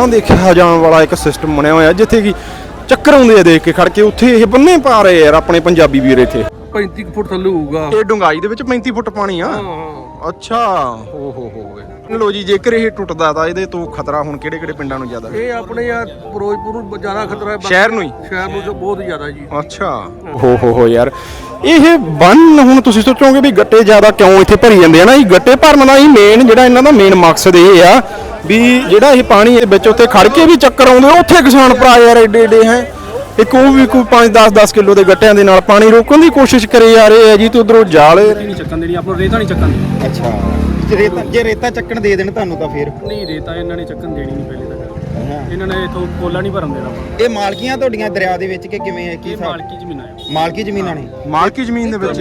ਗਾਂ ਦੇਖਿਆ ਜਾਣ ਵਾਲਾ ਇੱਕ ਸਿਸਟਮ ਬਣਿਆ ਹੋਇਆ ਜਿੱਥੇ ਕਿ ਚੱਕਰ ਆਉਂਦੇ ਆ ਦੇਖ ਕੇ ਖੜ ਕੇ ਉੱਥੇ ਇਹ ਬੰਨੇ ਪਾ ਰਹੇ ਯਾਰ ਆਪਣੇ ਪੰਜਾਬੀ ਵੀਰ ਇੱਥੇ। 35 ਕੁ ਫੁੱਟ ਥੱਲੇ ਹੋਊਗਾ। ਇਹ ਡੁੰਗਾਈ ਦੇ ਵਿੱਚ 35 ਫੁੱਟ ਪਾਣੀ ਆ। ਅੱਛਾ। ਹੋ ਹੋ ਹੋ ਲੋ ਜੀ ਜੇਕਰ ਇਹ ਟੁੱਟਦਾ ਤਾਂ ਇਹਦੇ ਤੋਂ ਖਤਰਾ ਹੁਣ ਕਿਹੜੇ ਕਿਹੜੇ ਪਿੰਡਾਂ ਨੂੰ ਜ਼ਿਆਦਾ? ਇਹ ਆਪਣੇ ਆ ਫਿਰੋਜ਼ਪੁਰ ਨੂੰ ਜ਼ਿਆਦਾ ਖਤਰਾ ਹੈ ਸ਼ਹਿਰ ਨੂੰ ਹੀ? ਸ਼ਹਿਰ ਨੂੰ ਤਾਂ ਬਹੁਤ ਜ਼ਿਆਦਾ ਜੀ। ਅੱਛਾ। ਹੋ ਹੋ ਹੋ ਯਾਰ। ਇਹ ਬੰਨ ਹੁਣ ਤੁਸੀਂ ਸੋਚੋਗੇ ਵੀ ਗੱਟੇ ਜ਼ਿਆਦਾ ਕਿਉਂ ਇੱਥੇ ਭਰੀ ਜਾਂਦੇ ਆ ਨਾ? ਇਹ ਗੱਟੇ ਭਰਨ ਦਾ ਹੀ ਮੇਨ ਜਿਹੜਾ ਇਹਨਾਂ ਦਾ ਮੇਨ ਮਕਸਦ ਇਹ ਆ ਵੀ ਜਿਹੜਾ ਇਹ ਪਾਣੀ ਦੇ ਵਿੱਚ ਉੱਥੇ ਖੜ ਕੇ ਵੀ ਚੱਕਰ ਆਉਂਦੇ ਉੱਥੇ ਕਿਸਾਨ ਭਰਾ ਯਾਰ ਏਡੇ ਏਡੇ ਹੈ। ਇੱਕ ਉਹ ਵੀ ਕੋਈ 5 10 10 ਕਿਲੋ ਦੇ ਗੱਟਿਆਂ ਦੇ ਨਾਲ ਪਾਣੀ ਰੋਕਣ ਦੀ ਕੋਸ਼ਿਸ਼ ਕਰੇ ਜਾ ਰਹੇ ਆ ਜੀ ਤੇ ਉਧਰੋਂ ਜਾਲ ਨਹੀਂ ਚੱਕਣ ਦੇਣੀ ਆਪਾਂ ਨੂੰ ਰੇਤਾ ਨਹੀਂ ਚੱਕਣ ਦੇਣੀ। ਅੱਛਾ। ਜੇ ਰੇਤਾ ਜੇ ਰੇਤਾ ਚੱਕਣ ਦੇ ਦੇਣ ਤੁਹਾਨੂੰ ਤਾਂ ਫਿਰ। ਨਹੀਂ ਰੇਤਾ ਇਹਨਾਂ ਨੇ ਚੱਕਣ ਦੇਣੀ ਨਹੀਂ ਪਹਿਲੇ ਤੱਕ। ਹਾਂ। ਇਹਨਾਂ ਨੇ ਇਥੋਂ ਕੋਲਾ ਨਹੀਂ ਭਰਨ ਦੇਣਾ ਇਹ ਮਾਲਕੀਆਂ ਤੁਹਾਡੀਆਂ ਦਰਿਆ ਦੇ ਵਿੱਚ ਕਿ ਕਿਵੇਂ ਹੈ ਕੀ ਇਹ ਮਾਲਕੀ ਜ਼ਮੀਨਾਂ ਹੈ ਮਾਲਕੀ ਜ਼ਮੀਨਾਂ ਨੇ? ਮਾਲਕੀ ਜ਼ਮੀਨ ਦੇ ਵਿੱਚ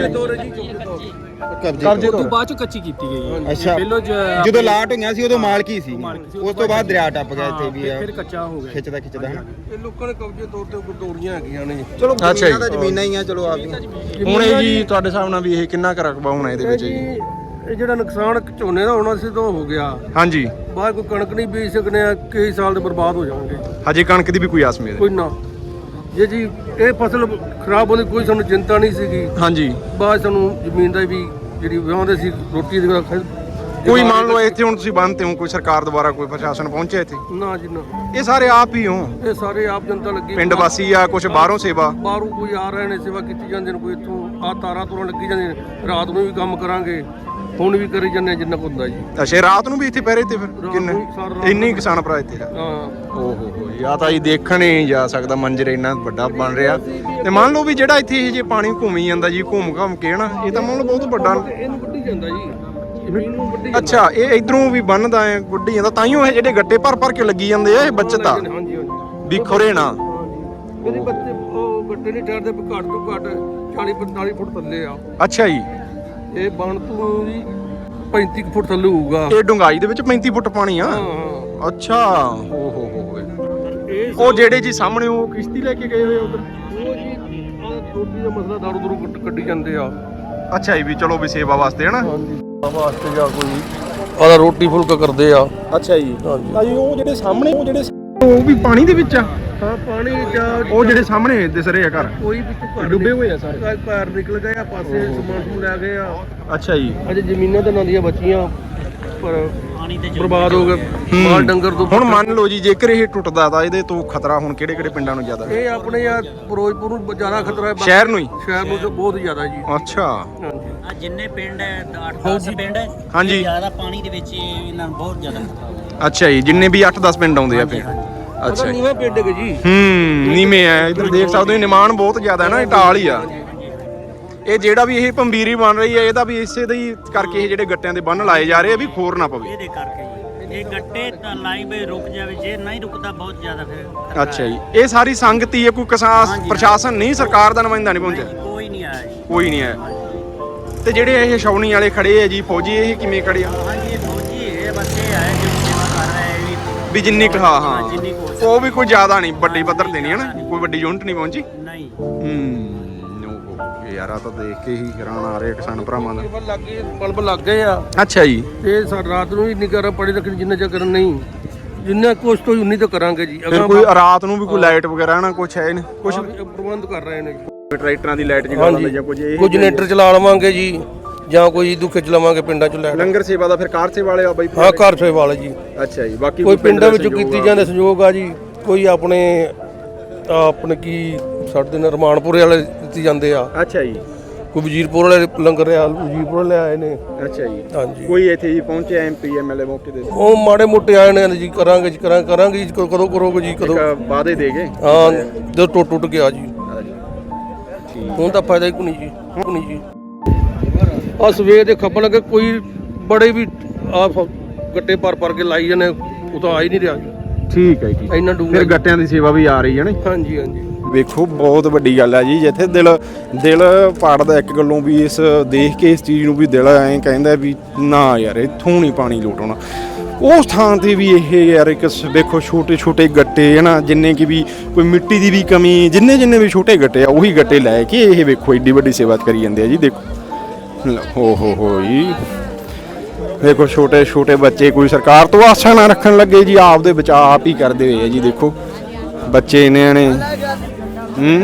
ਕਬਜ਼ੇ ਤੋਂ। ਬਾਅਦ ਚ ਕੱਚੀ ਕੀਤੀ ਗਈ ਹੈ। ਅੱਛਾ। ਪਹਿਲੋਂ ਜ- ਜਦੋਂ ਲਾਟ ਹੋਈਆਂ ਸੀ ਉਦੋਂ ਮਾਲਕੀ ਸੀ। ਮਾਲਕੀ ਸੀ, ਉਸ ਤੋਂ ਬਾਅਦ ਦਰਿਆ ਟੱਪ ਗਿਆ ਇੱਥੇ ਵੀ ਆ। ਫਿਰ ਕੱਚਾ ਹੋ ਗਿਆ। ਖਿੱਚਦਾ ਖਿੱਚਦਾ ਹਨਾ। ਇਹ ਲੋਕਾਂ ਦੇ ਕਬਜ਼ੇ ਤੌਰ ਤੇ ਗਰਦੋਰੀਆਂ ਹੈਗੀਆਂ ਨੇ। ਚਲੋ ਅੱਛਾ ਜੀ। ਜ਼ਮੀਨਾਂ ਤਾਂ ਜ਼ਮੀਨਾਂ ਹੀ ਆ ਚਲੋ ਆਪਦੀਆਂ ਹੁਣ ਇਹ ਜੀ ਤੁਹਾਡੇ ਹਿਸਾਬ ਨਾਲ ਵੀ ਇਹ ਕਿੰਨਾ ਕੁ ਰਕਬਾ ਹੋਣਾ ਇਹਦੇ ਇਹ ਵਿੱਚ ਜੀ ਜੀ? ਇਹ ਜਿਹੜਾ ਨੁਕਸਾਨ ਝੋਨੇ ਦਾ ਹੋਣਾ ਸੀ ਤਾਂ ਹੋ ਗਿਆ। ਹਾਂਜੀ। ਬਾਅਦ ਕੋਈ ਕਣਕ ਨਹੀਂ ਬੀਜ ਸਕਨੇ ਆ ਕਈ ਸਾਲ ਦੇ ਬਰਬਾਦ ਹੋ ਜਾਣਗੇ। ਹਜੇ ਕਣਕ ਦੀ ਵੀ ਕੋਈ ਆਸ ਮੇਰ ਕੋਈ ਨਾ। ਜੇ ਜੀ ਇਹ ਫਸਲ ਖਰਾਬ ਹੋਣੀ ਕੋਈ ਸਾਨੂੰ ਚਿੰਤਾ ਨਹੀਂ ਸੀਗੀ। ਹਾਂਜੀ। ਬਾਅਦ ਸਾਨੂੰ ਜ਼ਮੀਨ ਦਾ ਵੀ ਜਿਹੜੀ ਵਿਆਹੁੰਦੇ ਸੀ ਰੋਟੀ ਦੀ ਕੋਈ ਮੰਨ ਲਓ ਇੱਥੇ ਹੁਣ ਤੁਸੀਂ ਬੰਨ੍ਹਤੇ ਹੋ ਕੋਈ ਸਰਕਾਰ ਦੁਆਰਾ ਕੋਈ ਪ੍ਰਸ਼ਾਸਨ ਪਹੁੰਚਿਆ ਇੱਥੇ? ਨਾ ਜੀ ਨਾ। ਇਹ ਸਾਰੇ ਆਪ ਹੀ ਹੋ? ਇਹ ਸਾਰੇ ਆਪ ਜਨਤਾ ਲੱਗੀ ਪਿੰਡ ਵਾਸੀ ਆ ਕੁਝ ਬਾਹਰੋਂ ਸੇਵਾ? ਬਾਹਰੋਂ ਕੋਈ ਆ ਰਹੇ ਨੇ ਸੇਵਾ ਕੀਤੀ ਜਾਂਦੇ ਨੇ ਕੋਈ ਇੱਥੋਂ ਆ ਤਾਰਾਂ ਤੁਰਾਂ ਲੱਗੀ ਜਾਂਦੀਆਂ ਨੇ। ਰਾਤ ਨੂੰ ਵੀ ਕੰਮ ਕਰਾਂਗੇ। ਹੁਣ ਵੀ ਕਰੀ ਜਾਂਦੇ ਜਿੰਨਾ ਕੁ ਹੁੰਦਾ ਜੀ। ਅੱਛਾ ਰਾਤ ਨੂੰ ਵੀ ਇੱਥੇ ਪਹਿਰੇ ਤੇ ਫਿਰ? ਕਿੰਨੇ? ਨੂੰ ਸਾਰਾ ਰਾਤ ਇੰਨੇ ਹੀ ਕਿਸਾਨ ਭਰਾ ਇੱਥੇ ਆ? ਹਾਂ। ਓਹ ਹੋ ਹੋ ਯਾ ਤਾਂ ਇਹ ਦੇਖਣ ਹੀ ਨਹੀਂ ਜਾ ਸਕਦਾ ਮੰਜਰ ਇੰਨਾ ਵੱਡਾ ਬਣ ਰਿਹਾ। ਤੇ ਮੰਨ ਲਓ ਵੀ ਜਿਹੜਾ ਇੱਥੇ ਇਹ ਜੇ ਪਾਣੀ ਘੁੰਮੀ ਜਾਂਦਾ ਜੀ ਘੁੰਮ ਘੁੰਮ ਕੇ ਨਾ ਇਹ ਤਾਂ ਮੰਨ ਲਓ ਬਹੁਤ ਵੱਡਾ ਇਹਨੂੰ ਵੱਢੀ ਜਾਂਦਾ ਜੀ। ਜ਼ਮੀਨ ਨੂੰ ਵੱਢੀ ਅੱਛਾ ਇਹ ਇਧਰੋਂ ਵੀ ਬੰਨਦਾ ਹੈ ਗੁੱਡੀ ਜਾਂਦਾ ਤਾਈਓ ਇਹ ਜਿਹੜੇ ਗੱਟੇ ਭਰ ਭਰ ਕੇ ਲੱਗੀ ਜਾਂਦੇ ਆ ਇਹ ਬੱਚਤ। ਆ ਹਾਂਜੀ ਹਾਂਜੀ। ਵੀ ਖੁਰੇ ਨਾ। ਇਹਦੇ ਬੱਚੇ ਉਹ ਗੱਡੇ ਨਹੀਂ ਵੀ ਘੱਟ ਤੋਂ ਘੱਟ 40 45 ਫੁੱਟ ਥੱਲੇ ਆ। ਅੱਛਾ ਜੀ। ਇਹ ਬਣ ਤੋਂ ਜੀ 35 ਕੁ ਫੁੱਟ ਥੱਲੇ ਹੋਊਗਾ। ਇਹ ਡੁੰਗਾਈ ਦੇ ਵਿੱਚ 35 ਫੁੱਟ ਪਾਣੀ ਆ? ਹਾਂ ਅੱਛਾ। ਹੋ ਹੋ ਹੋ ਇਹ ਉਹ ਜਿਹੜੇ ਜੀ ਸਾਹਮਣੇ ਉਹ ਕਿਸ਼ਤੀ ਲੈ ਕੇ ਗਏ ਹੋਏ ਉਧਰ? ਉਹ ਜੀ ਆਹ ਰੋਟੀ ਦਾ ਮਸਲਾ ਦਾਰੂ ਦਰੂ ਕੱਢ- ਕੱਢੀ ਜਾਂਦੇ ਆ। ਅੱਛਾ ਜੀ ਵੀ ਚਲੋ ਵੀ ਸੇਵਾ ਵਾਸਤੇ ਹਨਾ? ਹਾਂਜੀ। ਵਾਸਤੇ ਜਾਂ ਕੋਈ ਆਦਾ ਰੋਟੀ ਫੁਲਕਾ ਕਰਦੇ ਆ। ਅੱਛਾ ਜੀ। ਹਾਂਜੀ। ਉਹ ਜਿਹੜੇ ਸਾਹਮਣੇ ਉਹ ਜਿਹੜੇ ਉਹ ਵੀ ਪਾਣੀ ਦੇ ਵਿੱਚ ਆ? ਹਾਂ ਪਾਣੀ ਜਾਂ ਉਹ ਜਿਹੜੇ ਸਾਹਮਣੇ ਦਿਸ ਰਹੇ ਆ ਘਰ। ਕੋਈ ਵਿੱਚ ਘਰ ਡੁੱਬੇ ਹੋਏ ਆ ਸਾਰੇ। ਘਰ- ਘਰ ਨਿਕਲ ਗਏ ਆ ਪਾਸੇ ਸਮਾਨ ਸਮੂਨ ਲੈ ਗਏ ਆ। ਅੱਛਾ ਜੀ। ਅਜੇ ਜ਼ਮੀਨਾਂ ਤਾਂ ਨਦੀਆਂ ਬਚੀਆਂ ਪਰ ਬਰਬਾਦ ਹੋ ਗਏ। ਮਾਲ ਡੰਗਰ ਤੋਂ ਹੁਣ ਮੰਨ ਲਓ ਜੀ ਜੇਕਰ ਇਹ ਟੁੱਟਦਾ ਤਾਂ ਇਹਦੇ ਤੋਂ ਖਤਰਾ ਹੁਣ ਕਿਹੜੇ ਕਿਹੜੇ ਪਿੰਡਾਂ ਨੂੰ ਜ਼ਿਆਦਾ? ਇਹ ਆਪਣੇ ਆ ਫਿਰੋਜ਼ਪੁਰ ਨੂੰ ਜ਼ਿਆਦਾ ਖਤਰਾ ਹੈ। ਬਾਕੀ ਸ਼ਹਿਰ ਨੂੰ ਹੀ? ਸ਼ਹਿਰ ਨੂੰ ਤਾਂ ਬਹੁਤ ਜ਼ਿਆਦਾ ਜੀ। ਅੱਛਾ। ਹਾਂਜੀ ਆ ਜਿੰਨੇ ਪਿੰਡ ਹੈ 8-10 ਪਿੰਡ ਹੈ ਹਾਂਜੀ। ਜ਼ਿਆਦਾ ਪਾਣੀ ਦੇ ਵਿੱਚ ਇਹਨਾਂ ਨੂੰ ਬਹੁਤ ਜ਼ਿਆਦਾ ਖਤਰਾ ਹੋ ਗਿਆ ਅੱਛਾ ਜੀ ਜਿੰਨੇ ਵੀ 8-10 ਪਿੰਡ ਆਉਂਦੇ ਆ ਫਿਰ। ਅੱਛਾ। ਜੀ ਨੀਵੇਂ ਪਿੰਡ ਹੈਗੇ ਜੀ। ਹੂੰ ਨੀਵੇਂ ਆ। ਇਧਰ ਦੇਖ ਸਕਦੇ ਹੋ ਨਿਮਾਨ ਬਹੁਤ ਜ਼ਿਆਦਾ ਹੈ ਨਾ ਇਹ ਟਾਲ ਹੀ ਆ। ਇਹ ਜਿਹੜਾ ਵੀ ਇਹ ਪੰਬੀਰੀ ਬਣ ਰਹੀ ਹੈ ਇਹਦਾ ਵੀ ਇਸੇ ਦਾ ਹੀ ਕਰਕੇ ਇਹ ਜਿਹੜੇ ਗੱਟਿਆਂ ਦੇ ਬੰਨ ਲਾਏ ਜਾ ਰਹੇ ਆ ਵੀ ਖੋਰ ਨਾ ਪਵੇ। ਇਹਦੇ ਕਰਕੇ ਜੀ। ਇਹ ਗੱਟੇ ਤਾਂ ਲਾਈਵ ਰੁਕ ਜਾਵੇ ਜੇ ਨਹੀਂ ਰੁਕਦਾ ਬਹੁਤ ਜ਼ਿਆਦਾ ਫਿਰ ਖਤਰਾ ਅੱਛਾ ਜੀ। ਇਹ ਸਾਰੀ ਸੰਗਤ ਹੀ ਹੈ ਕੋਈ ਕਿਸਾਨ ਪ੍ਰਸ਼ਾਸਨ ਨਹੀਂ ਸਰਕਾਰ ਦਾ ਨੁਮਾਇੰਦਾ ਨਹੀਂ ਪਹੁੰਚਿਆ। ਹੈ। ਕੋਈ ਨਹੀਂ ਆਇਆ ਜੀ। ਕੋਈ ਨਹੀਂ ਆਇਆ। ਤੇ ਜਿਹੜੇ ਇਹ ਛਾਉਣੀ ਵਾਲੇ ਖੜੇ ਆ ਜੀ ਫੌਜੀ ਇਹ ਕਿਵੇਂ ਖੜੇ ਆ? ਹਾਂਜੀ ਇਹ ਫੌਜੀ ਇਹ ਬੱਚੇ ਆਏ ਜੋ। ਹੈ ਵੀ ਜਿੰਨੀ ਕੁ ਹਾਂ ਹਾਂ। ਜਿੰਨੀ ਕੁ ਹੋ ਸਕੇ। ਉਹ ਵੀ ਕੋਈ ਜ਼ਿਆਦਾ ਨਹੀਂ ਵੱਡੀ ਪੱਧਰ ਤੇ ਨਹੀਂ ਹੈ ਨਾ? ਕੋਈ ਵੱਡੀ ਯੂਨਿਟ ਨਹੀਂ ਪਹੁੰਚੀ? ਨਹੀਂ। ਹੂੰ ਉਹ ਯਾਰਾ ਤਾਂ ਦੇਖ ਕੇ ਹੀ ਹੈਰਾਨ ਆ ਰਿਹਾ ਕਿਸਾਨ ਭਰਾਵਾਂ ਦਾ। ਬਲਬ ਲੱਗ ਗਏ ਬਲਬ ਲੱਗ ਗਏ ਆ। ਅੱਛਾ ਜੀ। ਤੇ ਸਾ ਰਾਤ ਨੂੰ ਵੀ ਨਹੀਂ ਕਰ ਪੜੇ ਰੱਖਣੀ ਜਿੰਨਾ ਚੱਕਰ ਨਹੀਂ। ਜਿੰਨਾ ਕੁਛ ਤੋਂ ਉਨੀ ਤਾਂ ਕਰਾਂਗੇ ਜੀ। ਫਿਰ ਕੋਈ ਰਾਤ ਨੂੰ ਵੀ ਕੋਈ ਲਾਈਟ ਵਗੈਰਾ ਨਾ ਕੁਛ ਹੈ ਨਾ ਕੁਛ ਕੁਝ ਪ੍ਰਬੰਧ ਕਰ ਰਹੇ ਨੇ ਜੀ। ਟਰੈਕਟਰਾਂ ਦੀ ਲਾਈਟ ਜਗਾ ਲੈਂਦੇ ਜਾਂ ਕੁਝ ਇਹ ਕੋਈ ਜਨਰੇਟਰ ਚਲਾ ਲਵਾਂਗੇ ਜੀ। ਜਾਂ ਕੋਈ ਦੁੱਖੇ ਚਲਾਵਾਂਗੇ ਪਿੰਡਾਂ ਚ ਲੈ ਲੰਗਰ ਸੇਵਾ ਦਾ ਫਿਰ ਕਾਰ ਸੇਵਾ ਵਾਲੇ ਆ ਬਾਈ ਹਾਂ ਘਰ ਫੇ ਵਾਲਾ ਜੀ। ਅੱਛਾ ਜੀ ਬਾਕੀ ਕੋਈ ਪਿੰਡ ਵਿੱਚੋਂ ਕੀਤੀ। ਜਾਂਦੇ ਸੰਯੋਗ ਆ ਜੀ। ਕੋਈ ਆਪਣੇ ਆਹ ਆਪਣੇ ਕੀ ਸਾਡੇ ਦੇ ਵਾਲੇ ਦਿੱਤੀ ਜਾਂਦੇ ਆ। ਅੱਛਾ ਜੀ। ਕੋਈ ਵਜੀਰਪੁਰ ਵਾਲੇ ਲੰਗਰ ਆ ਵਜੀਰਪੁਰ ਵਾਲੇ ਆਏ ਨੇ। ਅੱਛਾ ਜੀ। ਹਾਂਜੀ। ਕੋਈ ਇੱਥੇ ਜੀ ਪਹੁੰਚਿਆ ਐਮਪੀ ਐਮਐਲਏ ਮੌਕੇ ਤੇ? ਉਹ ਮਾੜੇ ਮੋਟੇ ਆਏ ਨੇ ਜੀ ਕਰਾਂਗੇ ਜੀ ਕਰਾਂ ਕਰਾਂਗੇ ਜੀ ਕਦੋਂ ਕਰੋਗੇ ਜੀ ਕਦੋਂ? ਇੱਕ ਵਾਅਦੇ ਦੇ ਗਏ? ਹਾਂ ਜਦੋਂ ਟੁੱਟ ਟੁੱਟ ਗਿਆ ਜੀ। ਹੁਣ ਤਾਂ ਫਾਇਦਾ ਹੀ ਕੋਈ ਨਹੀਂ ਜੀ ਕੋਈ ਨਹੀਂ ਜੀ। ਆ ਸਵੇਰ ਦੇ ਖੱਪ ਲੱਗੇ ਕੋਈ ਬੜੇ ਵੀ ਆ ਗੱਟੇ ਪਰ ਪਰ ਕੇ ਲਾਈ ਜਾਂਦੇ ਉਹ ਤਾਂ ਆ ਹੀ ਨਹੀਂ ਰਿਹਾ। ਠੀਕ ਹੈ ਜੀ। ਇੰਨਾ ਡੂੰਘਾ ਫਿਰ ਗੱਟਿਆਂ ਦੀ ਸੇਵਾ ਵੀ ਆ ਰਹੀ ਹੈ ਨਾ ਹਾਂਜੀ ਹਾਂਜੀ। ਵੇਖੋ ਬਹੁਤ ਵੱਡੀ ਗੱਲ ਹੈ ਜੀ ਜਿੱਥੇ ਦਿਲ ਦਿਲ ਪਾੜਦਾ ਇੱਕ ਗੱਲੋਂ ਵੀ ਇਸ ਦੇਖ ਕੇ ਇਸ ਚੀਜ਼ ਨੂੰ ਵੀ ਦਿਲ ਐਂ ਕਹਿੰਦਾ ਵੀ ਨਾ ਯਾਰ ਇੱਥੋਂ ਨਹੀਂ ਪਾਣੀ ਲੋਟਣਾ। ਉਸ ਥਾਂ ਤੇ ਵੀ ਇਹ ਯਾਰ ਇੱਕ ਵੇਖੋ ਛੋਟੇ ਛੋਟੇ ਗੱਟੇ ਹੈ ਨਾ ਜਿੰਨੇ ਕਿ ਵੀ ਕੋਈ ਮਿੱਟੀ ਦੀ ਵੀ ਕਮੀ ਜਿੰਨੇ ਜਿੰਨੇ ਵੀ ਛੋਟੇ ਗੱਟੇ ਆ ਉਹੀ ਗੱਟੇ ਲੈ ਕੇ ਇਹ ਵੇਖੋ ਏਡੀ ਵੱਡੀ ਸੇਵਾ ਕਰੀ ਜਾਂਦੇ ਆ ਜੀ ਦੇਖੋ। ਹੋ ਹੋ ਹੋ ਜੀ। ਦੇਖੋ, ਛੋਟੇ ਛੋਟੇ ਬੱਚੇ, ਕੋਈ ਸਰਕਾਰ ਤੋਂ ਆਸ਼ਾ ਨਾ ਰੱਖਣ ਲੱਗੇ ਜੀ ਆਪ ਦੇ ਬਚਾਅ ਆਪ ਹੀ ਕਰਦੇ ਹੋਏ ਆ ਜੀ, ਦੇਖੋ। ਬੱਚੇ ਨੇ ਨੇ ਹੂੰ?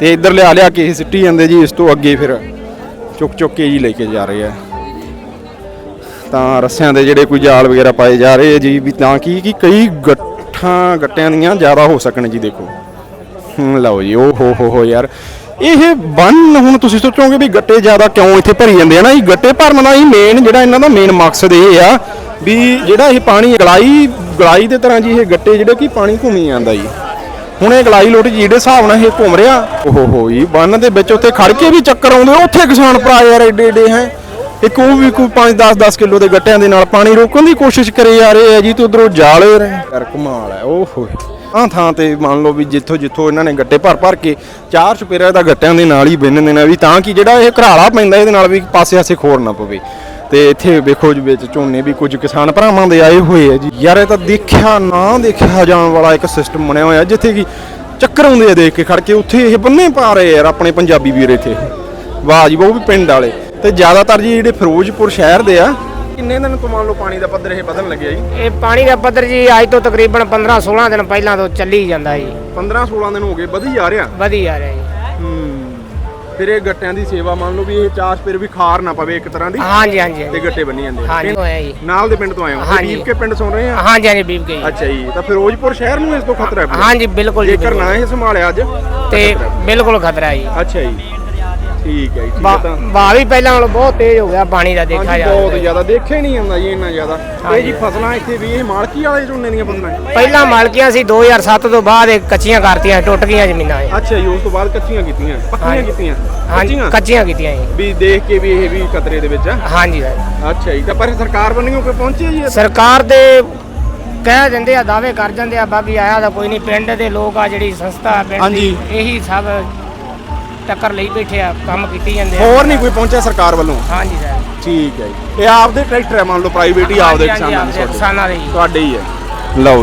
ਤੇ ਇੱਧਰ ਲਿਆ ਲਿਆ ਕੇ ਸਿੱਟੀ ਜਾਂਦੇ ਜੀ, ਇਸ ਤੋਂ ਅੱਗੇ ਫਿਰ ਚੁੱਕ ਚੁੱਕ ਕੇ ਜੀ ਲੈ ਕੇ ਜਾ ਰਹੇ ਆ। ਤਾਂ ਰੱਸਿਆਂ ਦੇ ਜਿਹੜੇ ਕੋਈ ਜਾਲ ਵਗੈਰਾ ਪਾਏ ਜਾ ਰਹੇ ਆ ਜੀ, ਵੀ ਤਾਂ ਕੀ, ਕਿ ਕਈ ਗੱਠਾਂ, ਗੱਟਿਆਂ ਦੀਆਂ ਜ਼ਿਆਦਾ ਹੋ ਸਕਣ ਜੀ, ਦੇਖੋ। ਹੂੰ, ਲਓ ਜੀ, ਓ, ਹੋ ਹੋ ਹੋ, ਯਾਰ। ਇਹ ਬੰਨ ਹੁਣ ਤੁਸੀਂ ਸੋਚੋਗੇ ਵੀ ਗੱਟੇ ਜ਼ਿਆਦਾ ਕਿਉਂ ਇੱਥੇ ਭਰੀ ਜਾਂਦੇ ਆ ਨਾ? ਇਹ ਗੱਟੇ ਭਰਨ ਦਾ ਹੀ ਮੇਨ ਜਿਹੜਾ ਇਹਨਾਂ ਦਾ ਮੇਨ ਮਕਸਦ ਇਹ ਆ ਵੀ ਜਿਹੜਾ ਇਹ ਪਾਣੀ ਗਲਾਈ ਗਲਾਈ ਦੇ ਤਰ੍ਹਾਂ ਜੀ ਇਹ ਗੱਟੇ ਜਿਹੜੇ ਕਿ ਪਾਣੀ ਘੁੰਮੀ ਜਾਂਦਾ ਜੀ। ਹੁਣ ਇਹ ਗਲਾਈ ਲੋਟ ਜਿਹੜੇ ਹਿਸਾਬ ਨਾਲ ਇਹ ਘੁੰਮ ਰਿਹਾ। ਓਹੋ ਹੋ ਜੀ, ਬੰਨ ਦੇ ਵਿੱਚ ਉੱਥੇ ਖੜ ਕੇ ਵੀ ਚੱਕਰ ਆਉਂਦੇ ਉੱਥੇ ਕਿਸਾਨ ਭਰਾ ਯਾਰ ਏਡੇ ਏਡੇ ਹੈ। ਇੱਕ ਉਹ ਵੀ ਕੋਈ 5 10 10 ਕਿਲੋ ਦੇ ਗੱਟਿਆਂ ਦੇ ਨਾਲ ਪਾਣੀ ਰੋਕਣ ਦੀ ਕੋਸ਼ਿਸ਼ ਕਰੇ ਜਾ ਰਹੇ ਆ ਜੀ ਤੇ ਉਧਰੋਂ ਜਾਲ ਰਹੇ ਯਾਰ ਕਮਾਲ ਹੈ, ਓਹੋ। ਆਹ ਥਾਂ ਤੇ ਮੰਨ ਲਓ ਵੀ ਜਿੱਥੋਂ ਜਿੱਥੋਂ ਇਹਨਾਂ ਨੇ ਗੱਟੇ ਭਰ ਭਰ ਕੇ ਚਾਰ ਚੁਪੇਰਾ ਦਾ ਗੱਟਿਆਂ ਦੇ ਨਾਲ ਹੀ ਬਿੰਨ ਦੇਣਾ ਵੀ ਤਾਂ ਕਿ ਜਿਹੜਾ ਇਹ ਘਰਾਲਾ ਪੈਂਦਾ ਇਹਦੇ ਨਾਲ ਵੀ ਪਾਸੇ-ਆਸੇ ਖੋਰ ਨਾ ਪਵੇ। ਤੇ ਇੱਥੇ ਵੇਖੋ ਜੀ ਵਿੱਚ ਝੋਨੇ ਵੀ ਕੁਝ ਕਿਸਾਨ ਭਰਾਵਾਂ ਦੇ ਆਏ ਹੋਏ ਆ ਜੀ। ਯਾਰ ਇਹ ਤਾਂ ਦੇਖਿਆ ਨਾ ਦੇਖਿਆ ਜਾਣ ਵਾਲਾ ਇੱਕ ਸਿਸਟਮ ਬਣਿਆ ਹੋਇਆ ਜਿੱਥੇ ਕਿ ਚੱਕਰ ਆਉਂਦੇ ਆ ਦੇਖ ਕੇ ਖੜ ਕੇ ਉੱਥੇ ਇਹ ਬੰਨੇ ਪਾ ਰਹੇ ਯਾਰ ਆਪਣੇ ਪੰਜਾਬੀ ਵੀਰ ਇੱਥੇ। ਵਾਹ ਜੀ, ਉਹ ਵੀ ਪਿੰਡ ਵਾਲੇ। ਤੇ ਜ਼ਿਆਦਾਤਰ ਜੀ ਜਿਹੜੇ ਫਿਰੋਜ਼ਪੁਰ ਸ਼ਹਿਰ ਦੇ ਆ ਕਿੰਨੇ ਦਿਨ ਤੋਂ ਮੰਨ ਲਓ ਪਾਣੀ ਦਾ ਪੱਧਰ ਇਹ ਵਧਣ ਲੱਗਿਆ ਜੀ? ਇਹ ਪਾਣੀ ਦਾ ਪੱਧਰ ਜੀ ਅੱਜ ਤੋਂ ਤਕਰੀਬਨ 15 16 ਦਿਨ ਪਹਿਲਾਂ ਤੋਂ ਚੱਲੀ ਜਾਂਦਾ ਜੀ। 15 16 ਦਿਨ ਹੋ ਗਏ ਵਧੀ ਜਾ ਰਿਹਾ? ਵਧੀ ਆ ਰਿਹਾ ਜੀ। ਹੂੰ। ਫਿਰ ਇਹ ਗੱਟਿਆਂ ਦੀ ਸੇਵਾ ਮੰਨ ਲਓ ਵੀ ਇਹ ਚਾਸ ਫਿਰ ਵੀ ਖਾਰ ਨਾ ਪਵੇ ਇੱਕ ਤਰ੍ਹਾਂ ਦੀ? ਹਾਂਜੀ ਹਾਂਜੀ। ਤੇ ਗੱਟੇ ਬੰਨੀ ਜਾਂਦੇ ਆ। ਹਾਂਜੀ ਹੋਇਆ ਜੀ। ਨਾਲ ਦੇ ਪਿੰਡ ਤੋਂ ਆਏ ਹੋ? ਹਾਂਜੀ। ਕੇ ਪਿੰਡ ਸੁਣ ਰਹੇ ਆ? ਹਾਂਜੀ ਹਾਂਜੀ ਬੀਬ ਗਈ ਅੱਛਾ ਜੀ ਤਾਂ ਫਿਰੋਜ਼ਪੁਰ ਸ਼ਹਿਰ ਨੂੰ ਇਸ ਤੋਂ ਖਤਰਾ ਹੈ ਹਾਂਜੀ ਬਿਲਕੁਲ ਜੀ ਜੇਕਰ ਨਾ ਇਹ ਸੰਭਾਲਿਆ ਅੱਜ ਤੇ ਬਿਲਕੁਲ ਖਤਰਾ ਜੀ। ਅੱਛਾ ਜੀ। ਠੀਕ ਹੈ ਜੀ ਠੀਕ ਹੈ ਬਾ ਤਾਂ ਬਾ ਵੀ ਪਹਿਲਾਂ ਨਾਲੋਂ ਬਹੁਤ ਤੇਜ਼ ਹੋ ਗਿਆ ਪਾਣੀ ਦਾ ਦੇਖਿਆ ਹਾਂਜੀ, ਜਾ ਬਹੁਤ ਜ਼ਿਆਦਾ ਦੇਖਿਆ ਨਹੀਂ ਜਾਂਦਾ ਜੀ ਇੰਨਾ ਜ਼ਿਆਦਾ ਇਹ ਜੀ ਫਸਲਾਂ ਇੱਥੇ ਵੀ ਇਹ ਮਾਲਕੀ ਵਾਲੇ ਝੋਨੇ ਦੀਆਂ ਫਸਲਾਂ ਹੈ। ਪਹਿਲਾਂ ਮਾਲਕੀਆਂ ਸੀ 2007 ਤੋਂ ਬਾਅਦ ਇਹ ਕੱਚੀਆਂ ਕਰਤੀਆਂ ਟੁੱਟ ਗਈਆਂ ਜ਼ਮੀਨਾਂ ਇਹ। ਅੱਛਾ ਜੀ ਉਸ ਤੋਂ ਬਾਅਦ ਕੱਚੀਆਂ ਕੀਤੀਆਂ ਪੱਕੀਆਂ ਹਾਂਜੀ। ਕੀਤੀਆਂ ਹਾਂਜੀ ਕੱਚੀਆਂ ਕੱਚੀਆਂ ਕੀਤੀਆਂ ਜੀ ਵੀ ਦੇਖ ਕੇ ਵੀ ਇਹ ਵੀ ਖਤਰੇ ਦੇ ਵਿੱਚ ਆ ਹਾਂਜੀ ਹਾਂਜੀ। ਅੱਛਾ ਜੀ ਤਾਂ ਪਰ ਸਰਕਾਰ ਵੱਲੋਂ ਕੋਈ ਪਹੁੰਚੀ ਜੀ ਇਹ? ਸਰਕਾਰ ਦੇ ਕਹਿ ਦਿੰਦੇ ਆ ਦਾਅਵੇ ਕਰ ਜਾਂਦੇ ਆ ਬਾਕੀ ਆਇਆ ਤਾਂ ਕੋਈ ਨਹੀਂ ਪਿੰਡ ਦੇ ਲੋਕ ਆ ਜਿਹੜੀ ਸੰਸਥਾ ਪਿੰਡ ਦੀ ਹਾਂਜੀ। ਇਹੀ ਸਭ ਟੱਕਰ ਲਈ ਬੈਠੇ ਆ ਕੰਮ ਕੀਤੀ ਜਾਂਦੇ ਆ। ਹੋਰ ਨਹੀਂ ਕੋਈ ਪਹੁੰਚਿਆ ਸਰਕਾਰ ਵੱਲੋਂ? ਹਾਂਜੀ ਸਰ। ਠੀਕ ਹੈ ਜੀ। ਇਹ ਆਪਦੇ ਟਰੈਕਟਰ ਹੈ ਮੰਨ ਲਓ ਪ੍ਰਾਈਵੇਟ ਹੀ ਆਪਦੇ ਹਾਂਜੀ, ਕਿਸਾਨਾਂ ਆਪਦੇ ਦੇ ਕਿਸਾਨਾਂ ਦੇ ਜੀ ਤੁਹਾਡੇ ਹੀ ਹੈ। ਲਓ